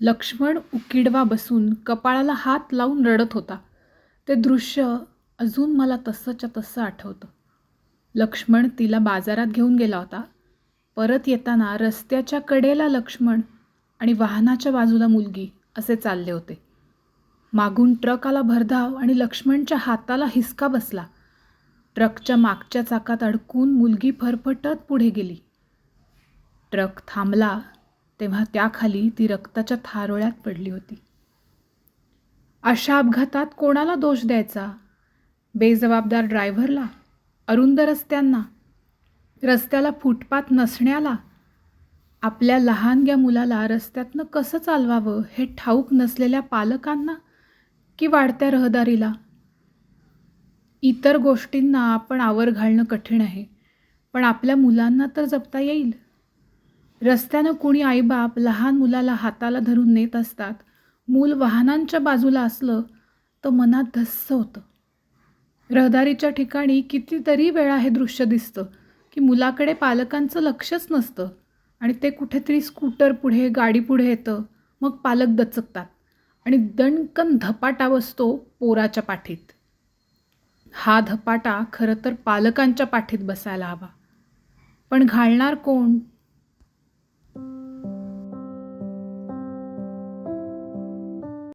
लक्ष्मण उकिडवा बसून कपाळाला हात लावून रडत होता. ते दृश्य अजून मला तसंच्या तसं आठवतं. लक्ष्मण तिला बाजारात घेऊन गेला होता. परत येताना रस्त्याच्या कडेला लक्ष्मण आणि वाहनाच्या बाजूला मुलगी असे चालले होते. मागून ट्रक आला भरधाव आणि लक्ष्मणच्या हाताला हिसका बसला. ट्रकच्या मागच्या चाकात अडकून मुलगी फरफटत पुढे गेली. ट्रक थांबला तेव्हा त्याखाली ती रक्ताच्या थारोळ्यात पडली होती. अशा अपघातात कोणाला दोष द्यायचा? बेजबाबदार ड्रायव्हरला? अरुंद रस्त्यांना? रस्त्याला फुटपाथ नसण्याला? आपल्या लहानग्या मुलाला रस्त्यातनं कसं चालवावं हे ठाऊक नसलेल्या पालकांना की वाढत्या रहदारीला? इतर गोष्टींना आपण आवर घालणं कठीण आहे पण आपल्या मुलांना तर जपता येईल. रस्त्यानं कुणी आईबाप लहान मुलाला हाताला धरून नेत असतात. मूल वाहनांच्या बाजूला असलं तर मनात धस्स होतं. रहदारीच्या ठिकाणी कितीतरी वेळा हे दृश्य दिसतं की मुलाकडे पालकांचं लक्षच नसतं आणि ते कुठेतरी स्कूटर पुढे गाडी पुढे येतं. मग पालक दचकतात आणि दणकन धपाटा बसतो पोराच्या पाठीत. हा धपाटा खरं तर पालकांच्या पाठीत बसायला हवा. पण घालणार कोण?